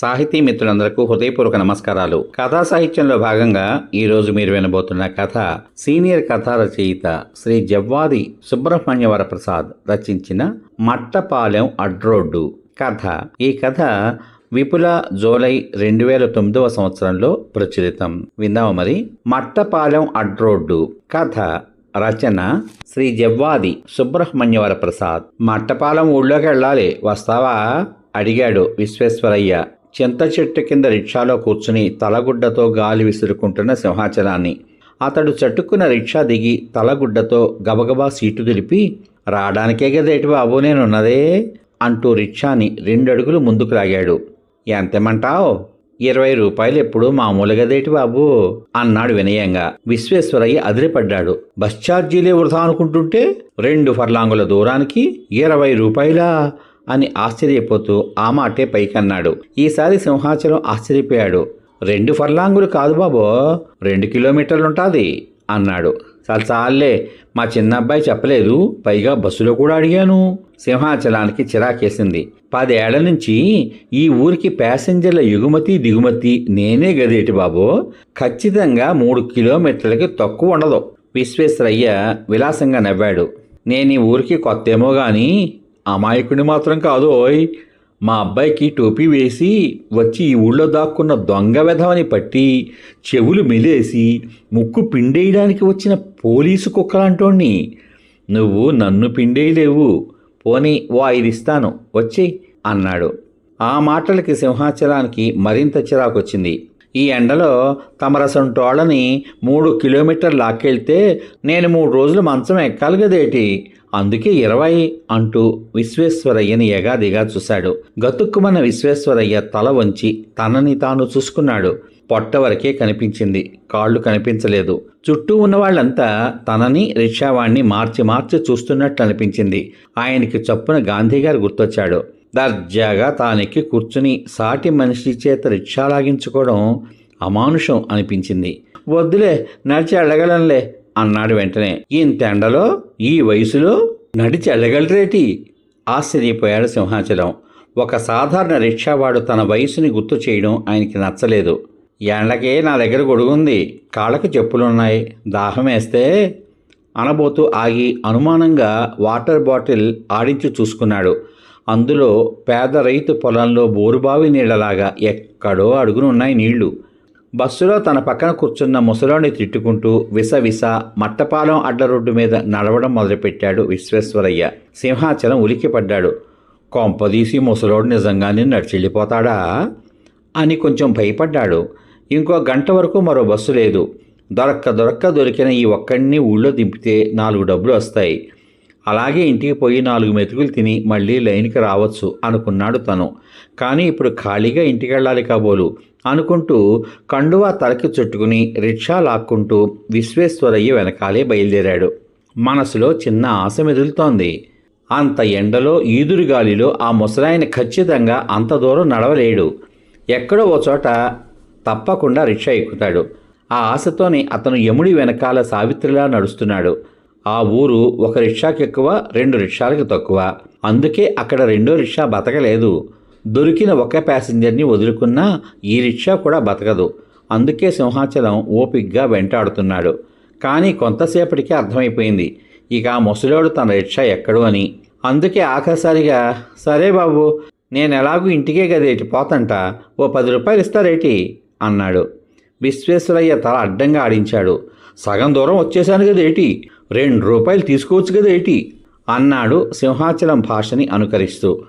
సాహితీ మిత్రులందరకు హృదయపూర్వక నమస్కారాలు. కథా సాహిత్యంలో భాగంగా ఈరోజు మీరు వినబోతున్న కథ సీనియర్ కథా రచయిత శ్రీ జవ్వాది సుబ్రహ్మణ్యవర ప్రసాద్ రచించిన మట్టపాలెం అడ్రోడ్డు కథ. ఈ కథ విపుల జూలై రెండు వేల తొమ్మిదవ సంవత్సరంలో ప్రచురితం. విందాము మరి? మట్టపాలెం అడ్రోడ్డు కథ రచన శ్రీ జవ్వాది సుబ్రహ్మణ్యవర ప్రసాద్. మట్టపాలెం ఊళ్ళోకి వెళ్ళాలి వస్తావా? అడిగాడు విశ్వేశ్వరయ్య. చింత చెట్టు కింద రిక్షాలో కూర్చుని తలగుడ్డతో గాలి విసురుకుంటున్న సింహాచలాన్ని. అతడు చట్టుకున్న రిక్షా దిగి తలగుడ్డతో గబగబా సీటు దులిపి రావడానికే గదేటి బాబు నేనున్నదే అంటూ రిక్షాని రెండడుగులు ముందుకు లాగాడు. ఎంతమంటావు? ఇరవై రూపాయలు ఎప్పుడు మామూలు గదేటి బాబు అన్నాడు వినయంగా. విశ్వేశ్వరయ్య అదిరిపడ్డాడు. బస్ ఛార్జీలే వృధా అనుకుంటుంటే రెండు ఫర్లాంగుల దూరానికి ఇరవై రూపాయల? అని ఆశ్చర్యపోతూ ఆ మాటే పైకన్నాడు. ఈసారి సింహాచలం ఆశ్చర్యపోయాడు. రెండు ఫర్లాంగులు కాదు బాబో రెండు కిలోమీటర్లుంటాది అన్నాడు. చాలా చాలే మా చిన్న అబ్బాయి చెప్పలేదు పైగా బస్సులో కూడా అడిగాను. సింహాచలానికి చిరాకేసింది. పదేళ్ళ నుంచి ఈ ఊరికి ప్యాసింజర్ల ఎగుమతి దిగుమతి నేనే గదేటి బాబు. ఖచ్చితంగా మూడు కిలోమీటర్లకి తక్కువ ఉండదు. విశ్వేశ్వరయ్య విలాసంగా నవ్వాడు. నేను ఈ ఊరికి కొత్తేమో గాని అమాయకుని మాత్రం కాదు ఓయ్ మా అబ్బాయికి టోపీ వేసి వచ్చి ఈ ఊళ్ళో దాక్కున్న దొంగ వెధవని పట్టి చెవులు మెలేసి ముక్కు పిండేయడానికి వచ్చిన పోలీసు కుక్కలంటోణ్ణి. నువ్వు నన్ను పిండేయలేవు. పోనీ ఓ ఐదు ఇస్తాను వచ్చి అన్నాడు. ఆ మాటలకి సింహాచలానికి మరింత చిరాకొచ్చింది. ఈ ఎండలో తమరసంటోళ్ళని మూడు కిలోమీటర్ లాక్కెళ్తే నేను మూడు రోజులు మంచం ఎక్కాలి కదేటి? అందుకే ఇరవై అంటూ విశ్వేశ్వరయ్యని ఎగాదిగా చూశాడు. గతుక్కుమన్న విశ్వేశ్వరయ్య తల వంచి తనని తాను చూసుకున్నాడు. పొట్ట వరకే కనిపించింది. కాళ్ళు కనిపించలేదు. చుట్టూ ఉన్న వాళ్ళంతా తనని రిక్షావాణ్ణి మార్చి మార్చి చూస్తున్నట్లు అనిపించింది. ఆయనకి చప్పున గాంధీగారు గుర్తొచ్చాడు. దర్జాగా తానెక్కి కూర్చుని సాటి మనిషి చేత రిక్షా లాగించుకోవడం అమానుషం అనిపించింది. వద్దులే నడిచి అడగలంలే అన్నాడు వెంటనే. ఇంతెండలో ఈ వయసులో నడిచి వెళ్ళగలరేటి? ఆశ్చర్యపోయాడు సింహాచలం. ఒక సాధారణ రిక్షావాడు తన వయసుని గుర్తు చేయడం ఆయనకి నచ్చలేదు. ఎండకే నా దగ్గర గొడుగుంది కాళ్ళకు చెప్పులున్నాయి. దాహం వేస్తే? అనబోతూ ఆగి అనుమానంగా వాటర్ బాటిల్ ఆడించి చూసుకున్నాడు. అందులో పేద రైతు పొలంలో బోరుబావి నీళ్ళలాగా ఎక్కడో అడుగునున్నాయి నీళ్ళు. బస్సులో తన పక్కన కూర్చున్న ముసలోని తిట్టుకుంటూ విస విస మట్టపాలెం అడ్డ రోడ్డు మీద నడవడం మొదలుపెట్టాడు విశ్వేశ్వరయ్య. సింహాచలం ఉలిక్కిపడ్డాడు కొంపదీసి ముసలోడు నిజంగానే నడిచెళ్ళిపోతాడా? అని కొంచెం భయపడ్డాడు. ఇంకో గంట వరకు మరో బస్సు లేదు. దొరక్క దొరక్క దొరికిన ఈ ఒక్కడిని ఊళ్ళో దింపితే నాలుగు డబ్బులు వస్తాయి. అలాగే ఇంటికి పోయి నాలుగు మెతుకులు తిని మళ్ళీ లైన్కి రావచ్చు అనుకున్నాడు తను. కానీ ఇప్పుడు ఖాళీగా ఇంటికి వెళ్ళాలి కాబోలు అనుకుంటూ కండువా తలకి చుట్టుకుని రిక్షా లాక్కుంటూ విశ్వేశ్వరయ్య వెనకాలే బయలుదేరాడు. మనసులో చిన్న ఆశ మెదులుతోంది. అంత ఎండలో ఈదురు గాలిలో ఆ ముసలాయన ఖచ్చితంగా అంత దూరం నడవలేడు. ఎక్కడో ఓ చోట తప్పకుండా రిక్షా ఎక్కుతాడు. ఆ ఆశతోనే అతను యముడి వెనకాల సావిత్రిలా నడుస్తున్నాడు. ఆ ఊరు ఒక రిక్షాకి ఎక్కువ రెండు రిక్షాలకి తక్కువ. అందుకే అక్కడ రెండో రిక్షా బతకలేదు. దొరికిన ఒక ప్యాసింజర్ని వదులుకున్నా ఈ రిక్షా కూడా బతకదు. అందుకే సింహాచలం ఓపిగ్గా వెంటాడుతున్నాడు. కానీ కొంతసేపటికి అర్థమైపోయింది. ఇక ఆ ముసలోడు తన రిక్షా ఎక్కడు అని. అందుకే ఆఖరిసారిగా సరే బాబు నేను ఎలాగూ ఇంటికే గదేటి పోతంట. ఓ పది రూపాయలు ఇస్తారేటి అన్నాడు. విశ్వేశ్వరయ్య తల అడ్డంగా ఆడించాడు. సగం దూరం వచ్చేశాను కదేటి రెండు రూపాయలు తీసుకోవచ్చు కదా ఏటి? అన్నాడు సింహాచలం భాషని అనుకరిస్తూ.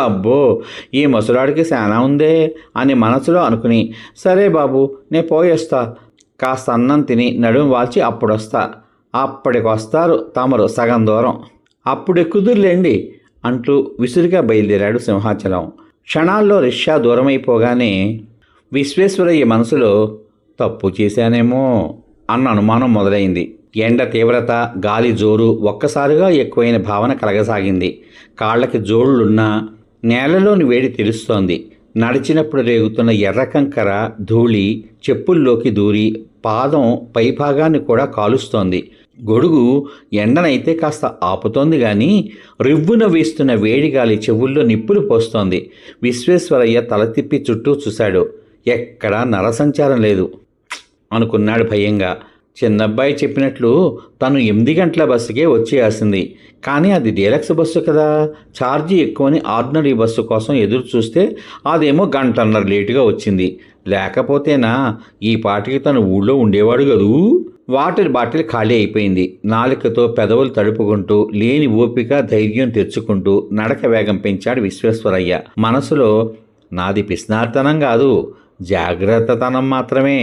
అబ్బో ఈ ముసలాడికి శానా ఉందే అని మనసులో అనుకుని సరే బాబు నే పోయేస్తా. కాస్త అన్నం తిని నడుము వాల్చి అప్పుడొస్తా. అప్పటికొస్తారు తమరు సగం దూరం. అప్పుడెక్కుదురులేండి అంటూ విసురుగా బయలుదేరాడు సింహాచలం. క్షణాల్లో రిక్షా దూరమైపోగానే విశ్వేశ్వరయ్య మనసులో తప్పు చేశానేమో అన్న అనుమానం మొదలైంది. ఎండ తీవ్రత గాలి జోరు ఒక్కసారిగా ఎక్కువైన భావన కలగసాగింది. కాళ్ళకి జోళ్ళున్నా నేలలోని వేడి తెలుస్తోంది. నడిచినప్పుడు రేగుతున్న ఎర్ర కంకర ధూళి చెప్పుల్లోకి దూరి పాదం పైభాగాన్ని కూడా కాలుస్తోంది. గొడుగు ఎండనైతే కాస్త ఆపుతోంది కానీ రివ్వున వీస్తున్న వేడిగాలి చెవుల్లో నిప్పులు పోస్తోంది. విశ్వేశ్వరయ్య తల తిప్పి చుట్టూ చూశాడు. ఎక్కడా నరసంచారం లేదు. అనుకున్నాడు భయంగా. చిన్నబ్బాయి చెప్పినట్లు తను ఎనిమిది గంటల బస్సుకే వచ్చేయాల్సింది. కానీ అది డీలక్స్ బస్సు కదా. ఛార్జీ ఎక్కువని ఆర్డినరీ బస్సు కోసం ఎదురు చూస్తే అదేమో గంటన్నర లేటుగా వచ్చింది. లేకపోతేనా ఈ పాటికి తను ఊళ్ళో ఉండేవాడు కదూ? వాటర్ బాటిల్ ఖాళీ అయిపోయింది. నాలుకతో పెదవులు తడుపుకుంటూ లేని ఓపిక ధైర్యం తెచ్చుకుంటూ నడక వేగం పెంచాడు విశ్వేశ్వరయ్య. మనసులో నాది పిస్నార్థనం కాదు. జాగ్రత్తతనం మాత్రమే.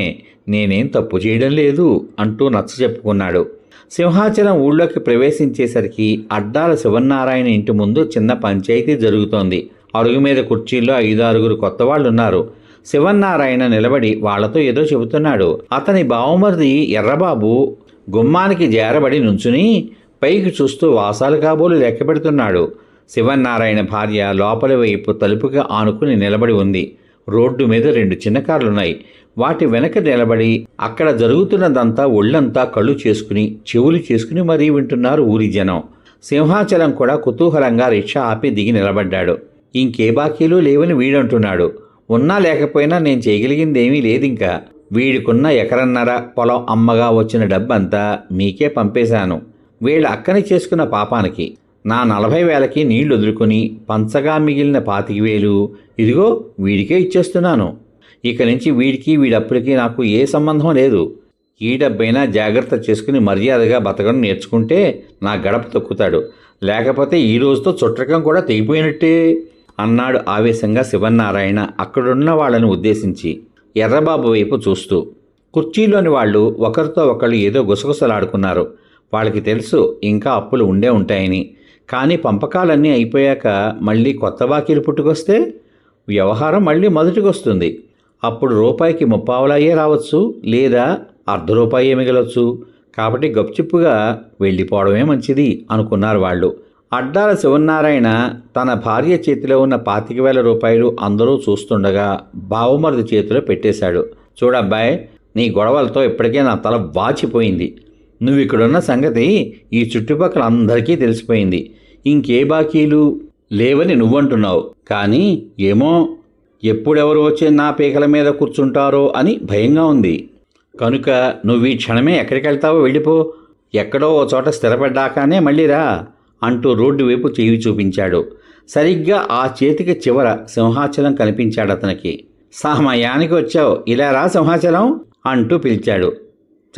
నేనేం తప్పు చేయడం లేదు అంటూ నచ్చ చెప్పుకున్నాడు. సింహాచలం ఊళ్ళోకి ప్రవేశించేసరికి అడ్డాల శివనారాయణ ఇంటి ముందు చిన్న పంచాయతీ జరుగుతోంది. అరుగు మీద కుర్చీల్లో ఐదారుగురు కొత్త వాళ్ళు ఉన్నారు శివన్నారాయణ నిలబడి వాళ్ళతో ఏదో చెబుతున్నాడు. అతని బావమరిది ఎర్రబాబు గుమ్మానికి జారబడి నుంచుని పైకి చూస్తూ వాసాలు కాబోలు లెక్క పెడుతున్నాడు శివన్నారాయణ భార్య లోపలి వైపు తలుపుగా ఆనుకుని నిలబడి ఉంది. రోడ్డు మీద రెండు చిన్న కార్లున్నాయి. వాటి వెనక నిలబడి అక్కడ జరుగుతున్నదంతా ఒళ్ళంతా కళ్ళు చేసుకుని చెవులు చేసుకుని మరీ వింటున్నారు ఊరి జనం. సింహాచలం కూడా కుతూహలంగా రిక్షా ఆపి దిగి నిలబడ్డాడు. ఇంకే బాకీలు లేవని వీడంటున్నాడు. ఉన్నా లేకపోయినా నేను చేయగలిగిందేమీ లేదింకా. వీడికున్న ఎకరన్నర పొలం అమ్మగా వచ్చిన డబ్బంతా మీకే పంపేశాను. వీళ్ళ అక్కని చేసుకున్న పాపానికి. నా నలభై వేలకి నీళ్ళు వదులుకొని పంచగా మిగిలిన పాతిక వేలు ఇదిగో వీడికే ఇచ్చేస్తున్నాను. ఇక నుంచి వీడికి వీడప్పుడికి నాకు ఏ సంబంధం లేదు. ఈ డబ్బైనా జాగ్రత్త చేసుకుని మర్యాదగా బతకడం నేర్చుకుంటే నా గడప తొక్కుతాడు. లేకపోతే ఈ రోజుతో చుట్టకం కూడా తెగిపోయినట్టే అన్నాడు ఆవేశంగా శివన్నారాయణ అక్కడున్న వాళ్ళని ఉద్దేశించి ఎర్రబాబు వైపు చూస్తూ. కుర్చీలోని వాళ్ళు ఒకరితో ఒకళ్ళు ఏదో గుసగుసలాడుకున్నారు. వాళ్ళకి తెలుసు ఇంకా అప్పులు ఉండే ఉంటాయని. కానీ పంపకాలన్నీ అయిపోయాక మళ్ళీ కొత్త బాకీలు పుట్టుకొస్తే వ్యవహారం మళ్ళీ మొదటికొస్తుంది. అప్పుడు రూపాయికి ముప్పావలాయే రావచ్చు లేదా అర్ధ రూపాయే మిగలొచ్చు. కాబట్టి గప్చిప్పుగా వెళ్ళిపోవడమే మంచిది అనుకున్నారు వాళ్ళు. అడ్డాల శివనారాయణ తన భార్య చేతిలో ఉన్న పాతిక వేల రూపాయలు అందరూ చూస్తుండగా బావమరుది చేతిలో పెట్టేశాడు. చూడబ్బాయ్ నీ గొడవలతో ఇప్పటికే నా తల వాచిపోయింది. నువ్వు ఇక్కడున్న సంగతి ఈ చుట్టుపక్కల అందరికీ తెలిసిపోయింది. ఇంకే బాకీలు లేవని నువ్వంటున్నావు. కానీ ఏమో? ఎప్పుడెవరు వచ్చి నా పీకల మీద కూర్చుంటారో అని భయంగా ఉంది. కనుక నువ్వు ఈ క్షణమే ఎక్కడికి వెళ్తావో వెళ్ళిపో. ఎక్కడో ఓ చోట స్థిరపడ్డాకానే మళ్ళీ రా అంటూ రోడ్డు వైపు చేయి చూపించాడు. సరిగ్గా ఆ చేతికి చివర సింహాచలం కనిపించాడు అతనికి. సమయానికి వచ్చావు. ఇలా రా సింహాచలం అంటూ పిలిచాడు.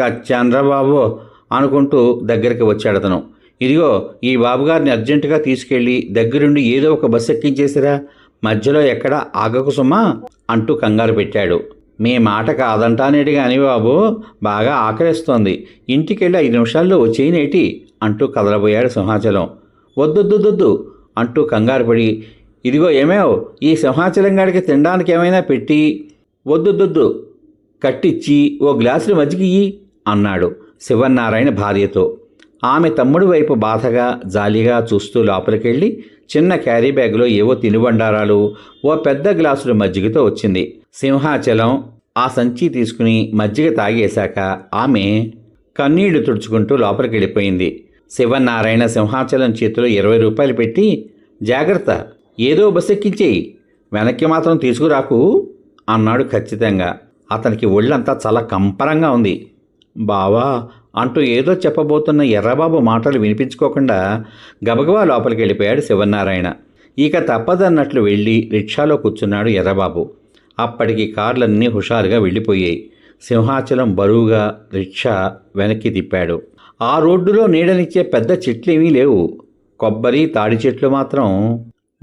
చచ్చాంద్రబాబు అనుకుంటూ దగ్గరికి వచ్చాడు అతను. ఇదిగో ఈ బాబుగారిని అర్జెంటుగా తీసుకెళ్ళి దగ్గరుండి ఏదో ఒక బస్సు ఎక్కించేసిరా. మధ్యలో ఎక్కడ ఆగకు సుమా అంటూ కంగారు పెట్టాడు. మీ మాట కాదంటానేటి కాని బాబు బాగా ఆకలిస్తోంది. ఇంటికెళ్ళి ఐదు నిమిషాల్లో వచ్చేయనేటి అంటూ కదలబోయాడు సింహాచలం. వద్దొద్దొద్దొద్దు అంటూ కంగారు పడి ఇదిగో ఏమేవ్ ఈ సింహాచలం గాడికి తినడానికి ఏమైనా పెట్టి వద్దొద్దొద్దు కట్టిచ్చి ఓ గ్లాసులు మజ్జిగి అన్నాడు. శివన్నారాయణ భార్యతో. ఆమె తమ్ముడి వైపు బాధగా జాలిగా చూస్తూ లోపలికెళ్ళి చిన్న క్యారీ బ్యాగ్లో ఏవో తినుబండారాలు ఓ పెద్ద గ్లాసులు మజ్జిగతో వచ్చింది. సింహాచలం ఆ సంచి తీసుకుని మజ్జిగ తాగేశాక ఆమె కన్నీళ్ళు తుడుచుకుంటూ లోపలికి వెళ్ళిపోయింది శివనారాయణ సింహాచలం చేతిలో ఇరవై రూపాయలు పెట్టి జాగ్రత్త ఏదో బస్ ఎక్కించేయి వెనక్కి మాత్రం తీసుకురాకు అన్నాడు ఖచ్చితంగా. అతనికి ఒళ్ళంతా చాలా కంపరంగా ఉంది. బావా అంటూ ఏదో చెప్పబోతున్న ఎర్రబాబు మాటలు వినిపించుకోకుండా గబగబా లోపలికి వెళ్ళిపోయాడు శివనారాయణ ఇక తప్పదన్నట్లు వెళ్ళి రిక్షాలో కూర్చున్నాడు ఎర్రబాబు. అప్పటికి కార్లన్నీ హుషారుగా వెళ్ళిపోయాయి. సింహాచలం బరువుగా రిక్షా వెనక్కి తిప్పాడు. ఆ రోడ్డులో నీడనిచ్చే పెద్ద చెట్లేమీ లేవు. కొబ్బరి తాడి చెట్లు మాత్రం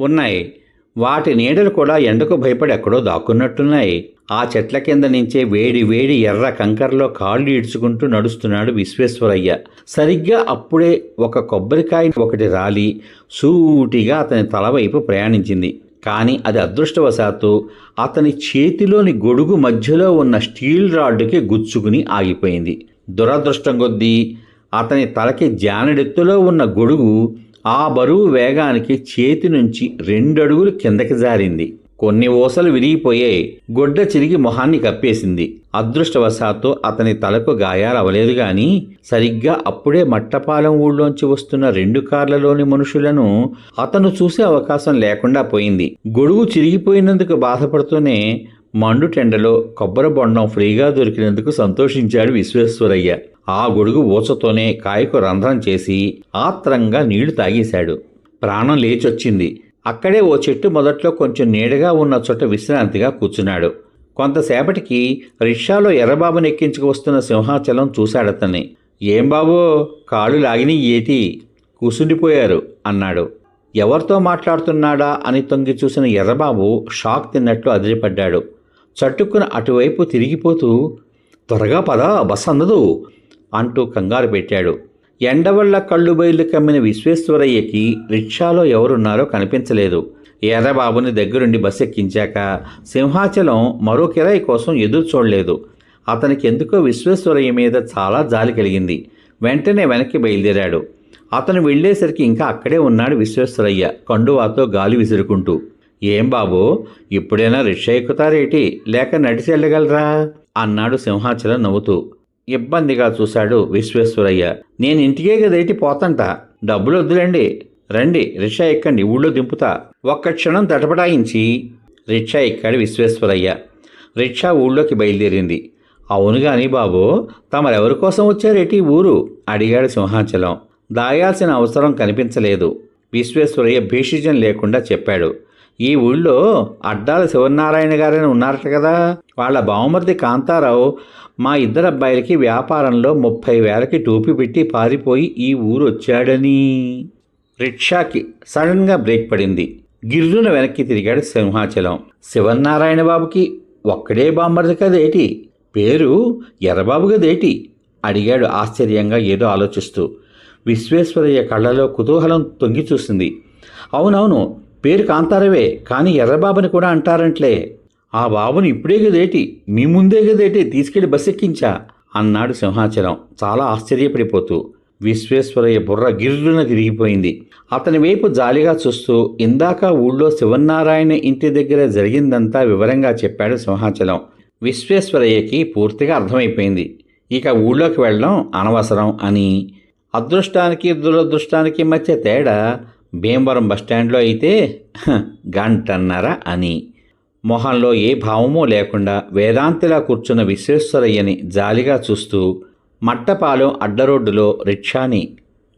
ఉన్నాయి. వాటి నీడలు కూడా ఎండకు భయపడి ఎక్కడో దాక్కున్నట్టున్నాయి. ఆ చెట్ల కింద నుంచే వేడి వేడి ఎర్ర కంకరలో కాళ్ళు ఈడ్చుకుంటూ నడుస్తున్నాడు విశ్వేశ్వరయ్య. సరిగ్గా అప్పుడే ఒక కొబ్బరికాయ ఒకటి రాలి సూటిగా అతని తల వైపు ప్రయాణించింది. కానీ అది అదృష్టవశాత్తు అతని చేతిలోని గొడుగు మధ్యలో ఉన్న స్టీల్ రాడ్డుకి గుచ్చుకుని ఆగిపోయింది. దురదృష్టం కొద్దీ అతని తలకి జానడెత్తులో ఉన్న గొడుగు ఆ బరువు వేగానికి చేతి నుంచి రెండడుగులు కిందకి జారింది. కొన్ని ఊసలు విరిగిపోయాయి గొడ్డ చిరిగి మొహాన్ని కప్పేసింది. అదృష్టవశాత్తు అతని తలకు గాయాలవలేదు గాని సరిగ్గా అప్పుడే మట్టపాలెం ఊళ్ళోంచి వస్తున్న రెండు కార్లలోని మనుషులను అతను చూసే అవకాశం లేకుండా పోయింది. గొడుగు చిరిగిపోయినందుకు బాధపడుతూనే మండుటెండలో కొబ్బరి బొండం ఫ్రీగా దొరికినందుకు సంతోషించాడు విశ్వేశ్వరయ్య. ఆ గొడుగు ఊచతోనే కాయకు రంధ్రం చేసి ఆత్రంగా నీళ్ళు తాగేశాడు. ప్రాణం లేచొచ్చింది. అక్కడే ఓ చెట్టు మొదట్లో కొంచెం నీడగా ఉన్న చోట విశ్రాంతిగా కూర్చున్నాడు. కొంతసేపటికి రిక్షాలో ఎర్రబాబుని ఎక్కించుకు వస్తున్న సింహాచలం చూశాడతన్ని. ఏం బాబో కాళ్ళు లాగిని ఏటి? కూసుండిపోయారు అన్నాడు. ఎవరితో మాట్లాడుతున్నాడా? అని తొంగి చూసిన ఎర్రబాబు షాక్ తిన్నట్లు అదిరిపడ్డాడు. చట్టుకున అటువైపు తిరిగిపోతూ త్వరగా పద బస్ అందదు. అంటూ కంగారు పెట్టాడు. ఎండ వల్ల కళ్ళు బయలు కమ్మిన విశ్వేశ్వరయ్యకి రిక్షాలో ఎవరున్నారో కనిపించలేదు. ఎర్రబాబుని దగ్గరుండి బస్ ఎక్కించాక సింహాచలం మరో కిరాయి కోసం ఎదురు చూడలేదు. అతనికి ఎందుకో విశ్వేశ్వరయ్య మీద చాలా జాలి కలిగింది. వెంటనే వెనక్కి బయలుదేరాడు. అతను వెళ్ళేసరికి ఇంకా అక్కడే ఉన్నాడు విశ్వేశ్వరయ్య కండువాతో గాలి విసురుకుంటూ. ఏం బాబు ఇప్పుడైనా రిక్షా ఎక్కుతారేటి? లేక నడిచి వెళ్ళగలరా? అన్నాడు సింహాచలం నవ్వుతూ. ఇబ్బందిగా చూశాడు విశ్వేశ్వరయ్య. నేను ఇంటికే కదేటి పోతంట. డబ్బులు వద్దులేండి రండి రిక్షా ఎక్కండి ఊళ్ళో దింపుతా. ఒక్క క్షణం తటపటాయించి. రిక్షా ఎక్కాడు విశ్వేశ్వరయ్య. రిక్షా ఊళ్ళోకి బయలుదేరింది. అవును గాని బాబు తమరెవరి కోసం వచ్చారేటి ఊరు? అడిగాడు సింహాచలం. దాయాల్సిన అవసరం కనిపించలేదు. విశ్వేశ్వరయ్య భీషిజం లేకుండా చెప్పాడు. ఈ ఊళ్ళో అడ్డాల శివనారాయణ గారని ఉన్నారట కదా. వాళ్ళ బావమరిది కాంతారావు మా ఇద్దరు అబ్బాయిలకి వ్యాపారంలో ముప్పై వేలకి టోపీ పెట్టి పారిపోయి ఈ ఊరు వచ్చాడని. రిక్షాకి సడన్గా బ్రేక్ పడింది. గిర్రున వెనక్కి తిరిగాడు సింహాచలం. శివనారాయణ బాబుకి ఒక్కడే బామ్మరిది కదేటి? పేరు ఎర్రబాబు గదేటి అడిగాడు ఆశ్చర్యంగా ఏదో ఆలోచిస్తూ. విశ్వేశ్వరయ్య కళ్ళలో కుతూహలం తొంగి చూసింది. అవునవును పేరు కాంతారవే కానీ ఎర్రబాబుని కూడా అంటారంట్లే. ఆ బాబుని ఇప్పుడే గదేటి మీ ముందే గదేటి తీసుకెళ్ళి బస్ ఎక్కించా అన్నాడు సింహాచలం. చాలా ఆశ్చర్యపడిపోతూ. విశ్వేశ్వరయ్య బుర్ర గిర్రున తిరిగిపోయింది. అతని వైపు జాలిగా చూస్తూ ఇందాక ఊళ్ళో శివనారాయణ ఇంటి దగ్గర జరిగిందంతా వివరంగా చెప్పాడు సింహాచలం. విశ్వేశ్వరయ్యకి పూర్తిగా అర్థమైపోయింది. ఇక ఊళ్ళోకి వెళ్ళడం అనవసరం అని. అదృష్టానికి దురదృష్టానికి మధ్య తేడా భీమవరం బస్టాండ్లో అయితే గంటన్నర అని. మొహంలో ఏ భావమూ లేకుండా వేదాంతిలా కూర్చున్న విశ్వేశ్వరయ్యని జాలిగా చూస్తూ మట్టపాలెం అడ్డరోడ్డులో రిక్షాని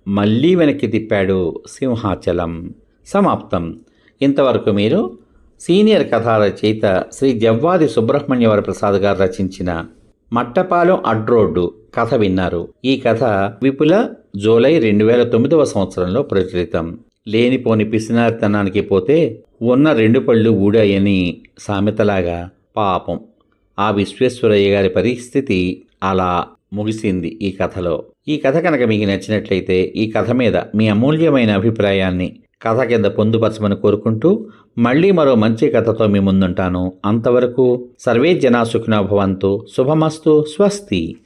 మళ్ళీ వెనక్కి తిప్పాడు సింహాచలం. సమాప్తం. ఇంతవరకు మీరు సీనియర్ కథా రచయిత శ్రీ జవ్వాది సుబ్రహ్మణ్యవర ప్రసాద్ గారు రచించిన మట్టపాలెం అడ్రోడ్డు కథ విన్నారు. ఈ కథ విపుల జూలై రెండు వేల తొమ్మిదవ సంవత్సరంలో ప్రచురితం. లేనిపోని పిసినారితనానికి పోతే ఉన్న రెండు పళ్ళు ఊడాయని సామెతలాగా పాపం. ఆ విశ్వేశ్వరయ్య గారి పరిస్థితి అలా ముగిసింది ఈ కథలో. ఈ కథ కనుక మీకు నచ్చినట్లయితే ఈ కథ మీద మీ అమూల్యమైన అభిప్రాయాన్ని కథ కింద పొందుపరచమని కోరుకుంటూ మళ్ళీ మరో మంచి కథతో మీ ముందుంటాను. అంతవరకు సర్వే జనా సుఖినోభవంతు శుభమస్తు. స్వస్తి.